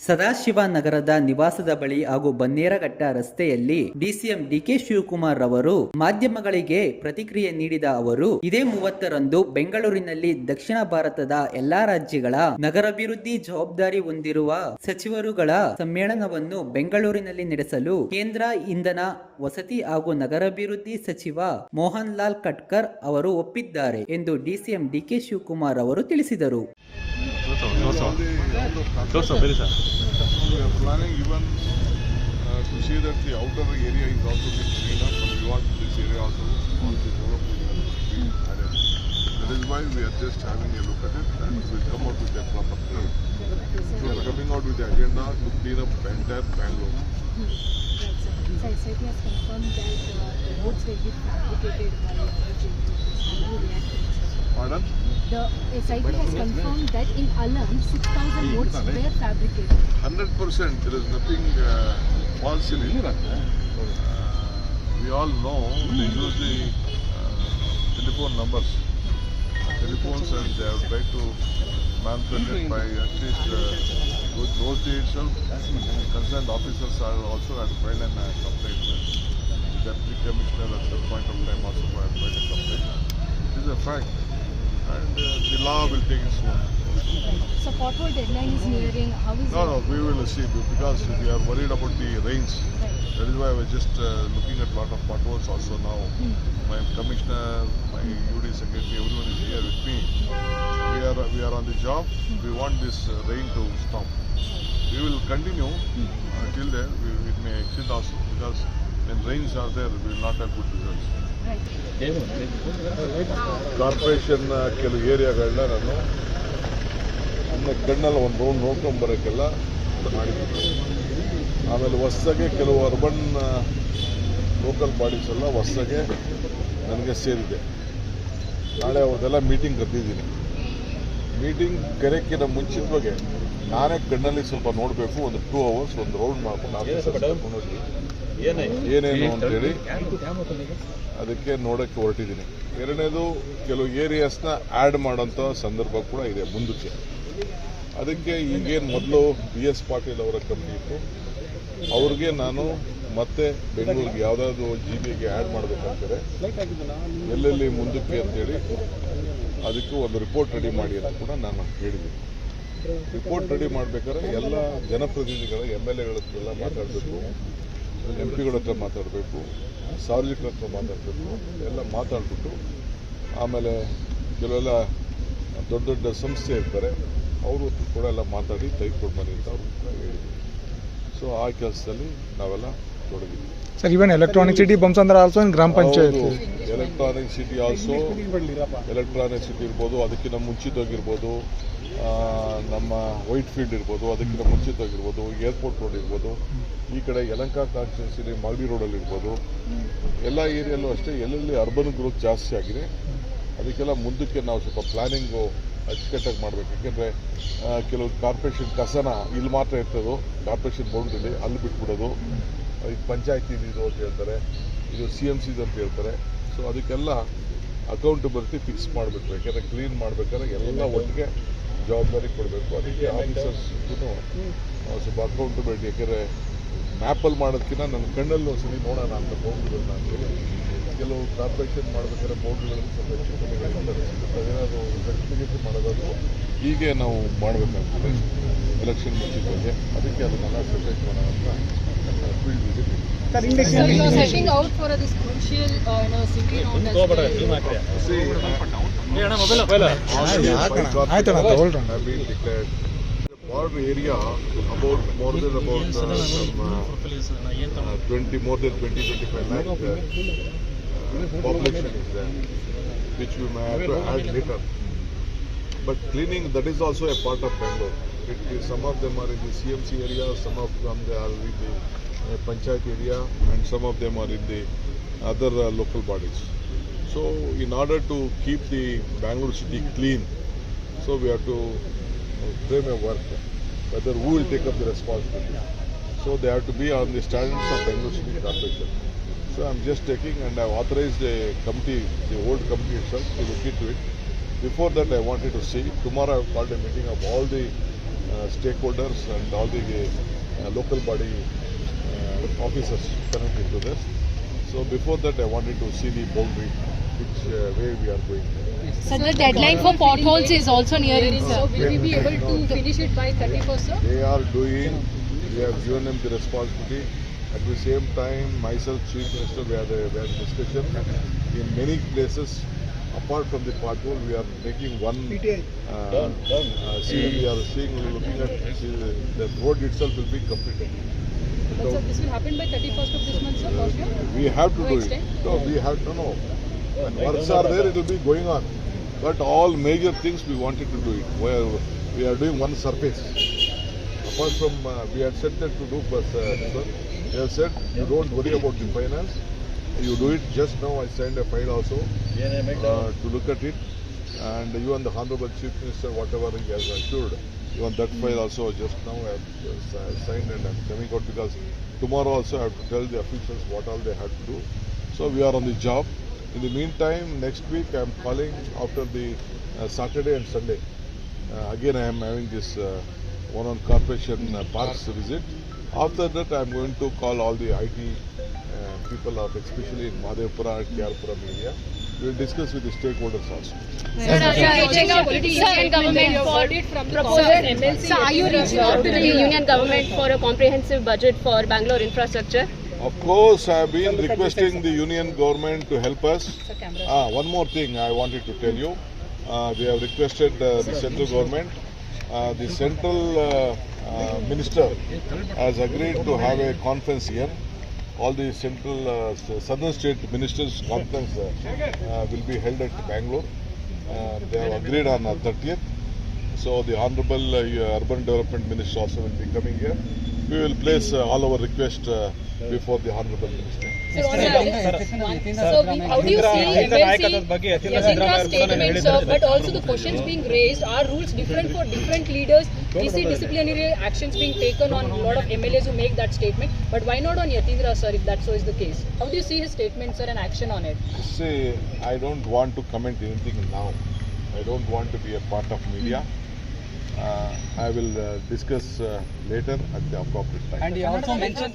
ಸದಾಶಿವ ನಗರದ ನಿವಾಸದ ಬಳಿ ಹಾಗೂ ಬನ್ನೇರಘಟ್ಟ ರಸ್ತೆಯಲ್ಲಿ ಡಿಸಿಎಂ ಡಿಕೆ ಶಿವಕುಮಾರ್ ಅವರು ಮಾಧ್ಯಮಗಳಿಗೆ ಪ್ರತಿಕ್ರಿಯೆ ನೀಡಿದ ಅವರು, ಇದೇ ಮೂವತ್ತರಂದು ಬೆಂಗಳೂರಿನಲ್ಲಿ ದಕ್ಷಿಣ ಭಾರತದ ಎಲ್ಲಾ ರಾಜ್ಯಗಳ ನಗರಾಭಿವೃದ್ಧಿ ಜವಾಬ್ದಾರಿ ಹೊಂದಿರುವ ಸಚಿವರುಗಳ ಸಮ್ಮೇಳನವನ್ನು ಬೆಂಗಳೂರಿನಲ್ಲಿ ನಡೆಸಲು ಕೇಂದ್ರ ಇಂಧನ ವಸತಿ ಹಾಗೂ ನಗರಾಭಿವೃದ್ಧಿ ಸಚಿವ ಮೋಹನ್ ಲಾಲ್ ಖಟ್ಕರ್ ಅವರು ಒಪ್ಪಿದ್ದಾರೆ ಎಂದು ಡಿಸಿಎಂ ಡಿಕೆ ಶಿವಕುಮಾರ್ ಅವರು ತಿಳಿಸಿದರು. Sir. We are planning even uh, to see that the outer area is also being cleaned up and we want this area also, all the development to be added. That is why we are just having a look at it and we will come out with a proper plan. So we are coming out with the agenda to clean up entire Bangalore. So SIT has confirmed that uh, the roads will be fabricated by origin. How do you react to this? Pardon? The SIT has confirmed that in Alam, 6,000 votes were fabricated. Hundred percent, there is nothing uh, false in it. Uh, we all know they use the uh, telephone numbers, telephones, and they have tried to manipulate by at least uh, those- those days itself. Concerned officers are also had filed an uh, complaint. The deputy commissioner at that point of time also had filed a complaint. It is a fact, and uh, the law will take its own. So pothole deadline is nearing. How is No, it? no, we will see because we are worried about the rains. Right. That is why I was just uh, looking at a lot of potholes also now. Hmm. My commissioner, my UD secretary, everyone is here with me. We are we are on the job. We want this uh, rain to stop. We will continue uh, till there. We, it may exceed also because when rains are there, we will not have good results. Right. Corporation ಕೆಲವು ಏರಿಯಾಗಳನ್ನ ನಾನು ಸುಮ್ಮನೆ ಕಣ್ಣಲ್ಲಿ ಒಂದು round ನೋಡ್ಕೊಂಬರೋಕ್ಕೆಲ್ಲ ಮಾಡಿದ್ದೀನಿ. ಆಮೇಲೆ ಹೊಸ್ದಾಗೆ ಕೆಲವು urban local bodies ಎಲ್ಲ ಹೊಸದಾಗೆ ನನಗೆ ಸೇರಿದೆ. ನಾಳೆ ಅವ್ರದ್ದೆಲ್ಲ ಮೀಟಿಂಗ್ ಕರೆದಿದ್ದೀನಿ. ಮೀಟಿಂಗ್ ಕರೆಯಕ್ಕಿಂತ ಬಗ್ಗೆ ನಾನೇ ಕಣ್ಣಲ್ಲಿ ಸ್ವಲ್ಪ ನೋಡಬೇಕು ಒಂದು ಟೂ ಅವರ್ಸ್ ಒಂದು ರೌಂಡ್ ಮಾಡ್ಕೊಂಡು ಹೋಗಿ. ಏನೇನು ಅಂತೇಳಿ ಅದಕ್ಕೆ ನೋಡೋಕ್ಕೆ ಹೊರಟಿದ್ದೀನಿ. ಎರಡನೇದು ಕೆಲವು ಏರಿಯಾಸ್ನ ಆ್ಯಡ್ ಮಾಡೋಂಥ ಸಂದರ್ಭ ಕೂಡ ಇದೆ ಮುಂದಕ್ಕೆ. ಅದಕ್ಕೆ ಈಗೇನು ಮೊದಲು ಬಿ ಎಸ್ ಪಾಟೀಲ್ ಅವರ ಕಂಪ್ನಿ ಇತ್ತು. ಅವ್ರಿಗೆ ನಾನು ಮತ್ತೆ ಬೆಂಗಳೂರಿಗೆ ಯಾವುದಾದ್ರು ಜಿ ಬಿಗೆ ಆ್ಯಡ್ ಮಾಡಬೇಕಂತಾರೆ ಎಲ್ಲೆಲ್ಲಿ ಮುಂದಕ್ಕೆ ಅಂತೇಳಿ ಅದಕ್ಕೆ ಒಂದು ರಿಪೋರ್ಟ್ ರೆಡಿ ಮಾಡಿ ಅಂತ ಕೂಡ ನಾನು ಹೇಳಿದ್ದೀನಿ. ರಿಪೋರ್ಟ್ ರೆಡಿ ಮಾಡಬೇಕಾದ್ರೆ ಎಲ್ಲ ಜನಪ್ರತಿನಿಧಿಗಳ ಎಂ ಎಲ್ ಎಲ್ಲ ಮಾತಾಡಬೇಕು. ಎಂ ಪಿಗಳ ಹತ್ರ ಮಾತಾಡಬೇಕು ಸಾರ್ವಜನಿಕರ ಹತ್ರ ಮಾತಾಡಬೇಕು ಎಲ್ಲ ಮಾತಾಡಿಬಿಟ್ಟು ಆಮೇಲೆ ಕೆಲವೆಲ್ಲ ದೊಡ್ಡ ದೊಡ್ಡ ಸಂಸ್ಥೆ ಇರ್ತಾರೆ ಅವರು ಕೂಡ ಎಲ್ಲ ಮಾತಾಡಿ ತೆಗೆದುಕೊಂಡು ಬನ್ನಿ ಅಂತ ಅವರು ಕೂಡ ಹೇಳಿದ್ರು ಸೊ ಆ ಕೆಲಸದಲ್ಲಿ ನಾವೆಲ್ಲ ತೊಡಗಿದ್ವಿ ಸರ್ ಇವನ್ ಎಲೆಕ್ಟ್ರಾನಿಕ್ ಸಿಟಿ ಬಮ್ಸ್ ಅಂದ್ರೆ ಆಲ್ಸೋ ಗ್ರಾಮ panchayat. Electronic city also electronic city ಇರ್ಬೋದು ಅದಕ್ಕಿಂತ ಮುಂಚಿತವಾಗಿರ್ಬೋದು ನಮ್ಮ ವೈಟ್ ಫೀಲ್ಡ್ ಇರ್ಬೋದು ಅದಕ್ಕಿಂತ ಮುಂಚಿತವಾಗಿರ್ಬೋದು ಏರ್ಪೋರ್ಟ್ ರೋಡ್ ಇರ್ಬೋದು, ಈ ಕಡೆ ಯಲಂಕ ಕಾನ್ಸ್ಟಿಟ್ಯೂನ್ಸಿಲಿ ಮಾಗಡಿ ರೋಡಲ್ಲಿ ಇರ್ಬೋದು. ಎಲ್ಲ ಏರಿಯಲ್ಲೂ ಅಷ್ಟೇ, ಎಲ್ಲೆಲ್ಲಿ ಅರ್ಬನ್ ಗ್ರೋತ್ ಜಾಸ್ತಿ ಆಗಿದೆ, ಅದಕ್ಕೆಲ್ಲ ಮುಂದಕ್ಕೆ ನಾವು ಸ್ವಲ್ಪ ಪ್ಲಾನಿಂಗು ಅಚ್ಚುಕಟ್ಟಾಗಿ ಮಾಡಬೇಕು. ಯಾಕೆಂದರೆ ಕೆಲವು ಕಾರ್ಪೊರೇಷನ್ ಕಸನ ಇಲ್ಲಿ ಮಾತ್ರ ಇರ್ತದೋ ಕಾರ್ಪೊರೇಷನ್ ಬೌಂಡ್ರಿಲಿ ಅಲ್ಲಿ ಬಿಟ್ಬಿಡೋದು. ಇದು ಪಂಚಾಯತಿ ಇದು ಅಂತ ಹೇಳ್ತಾರೆ, ಇದು ಸಿ ಎಂ ಸಿದು ಅಂತ ಹೇಳ್ತಾರೆ. ಸೊ ಅದಕ್ಕೆಲ್ಲ ಅಕೌಂಟಬಿಲಿಟಿ ಫಿಕ್ಸ್ ಮಾಡಬೇಕು ಯಾಕೆಂದರೆ ಕ್ಲೀನ್ ಮಾಡ್ಬೇಕಾದ್ರೆ ಎಲ್ಲ ಒಟ್ಟಿಗೆ ಜವಾಬ್ದಾರಿ ಕೊಡಬೇಕು ಅದಕ್ಕೆ ಆಫೀಸರ್ಸ್ಗೂ ಸ್ವಲ್ಪ ಅಕೌಂಟಬಿಲಿಟಿ ಯಾಕೆಂದರೆ ಮ್ಯಾಪಲ್ಲಿ ಮಾಡೋದಕ್ಕಿಂತ ನನ್ನ ಕಣ್ಣಲ್ಲಿ ಒಂದ್ಸಲಿ ನೋಡೋಣ ಅಂತ ಬೋರ್ಡ್ಗಳನ್ನ ಅಂತೇಳಿ ಕೆಲವು ಕಾರ್ಪೊರೇಷನ್ ಮಾಡಬೇಕಾದ್ರೆ ಬೌಂಡ್ರಿಗಳನ್ನು ಸ್ವಲ್ಪ ಹೆಚ್ಚು ಅದೇನಾದ್ರು ಸರ್ಟಿಫಿಕೇಷನ್ ಮಾಡೋದಾದ್ರು ಹೀಗೆ ನಾವು ಮಾಡಬೇಕಾಗ್ತದೆ. ಎಲೆಕ್ಷನ್ ಮುಂಚಿತವಾಗಿ ಅದಕ್ಕೆ ಅದನ್ನೆಲ್ಲ ಸಪ್ರೇಟ್ ಮಾಡೋಣ ಅಂತ field visit So you are setting out for this crucial, uh, you know, city known as. Area about more then about more then is which we later but cleaning that is also a part of Bengaluru it some of them are in the C M C area some of they are in the panchayat area and some of them are in the other local bodies So, in order to keep the Bangalore city clean, so we have to frame a work whether who will take up the responsibility. So they have to be on the standards of Bangalore City Corporation. So I'm just taking and I've authorized a committee, the old committee itself, to look into it. Before that, I wanted to see. Tomorrow, I've called a meeting of all the uh, stakeholders and all the uh, local body uh, officers connected to this. So before that, I wanted to see the boundary, which uh, way we are going. So the deadline for potholes is also nearing, So sir. will we be able to finish it by 31st, sir? They are doing, we have given them the responsibility. At the same time, myself, Chief Minister, we had a, we had a discussion. In many places, apart from the pothole, we are making one. Uh, uh, see, we are seeing, looking at, see, the road itself will be completed. But sir, this will happen by 31st of this month, sir, for sure? We have to No do it. No, we have to know. When works are there, it will be going on. But all major things we wanted to do it. Where we are doing one surface. Apart from, uh, we had said that to do, but uh, we have said, you don't worry about the finance. You do it. Just now I signed a file also uh, to look at it. And even the Honorable Chief Minister, whatever he has assured, even that file also just now I have uh, signed and I'm coming out because tomorrow also I have to tell the officials what all they have to do. So we are on the job. In the meantime, next week I am calling after the uh, Saturday and Sunday. Uh, again I am having this uh, one on corporation uh, parks visit. After that I am going to call all the IT uh, people of especially in Madhepura and Kyarpuram area. We will discuss with the stakeholders also. Sir, are you reaching out to the union government for from the proposal? Sir, are you reaching out to the union government for a comprehensive budget for Bangalore infrastructure? Of course, I have been requesting the union government to help us. Ah, one more thing I wanted to tell you. Uh, we have requested uh, the central government. Uh, the central uh, uh, minister has agreed to have a conference here. All the central uh, southern state ministers conference uh, uh, will be held at Bangalore. Uh, they have agreed on the 30th. So the Honorable uh, Urban Development Minister also will be coming here. We will place uh, all our request before the Honorable Minister. So, on the- we- how do you see MLC, Yatindra's statement, sir, but also the questions being raised, are rules different for different leaders? We see disciplinary actions being taken on a lot of MLAs who make that statement, but why not on Yatindra, sir, if that so is the case? How do you see his statement, sir, and action on it? See, I don't want to comment anything now. I don't want to be a part of media. Uh, I will uh, discuss uh, later at the appropriate time. And he also mentioned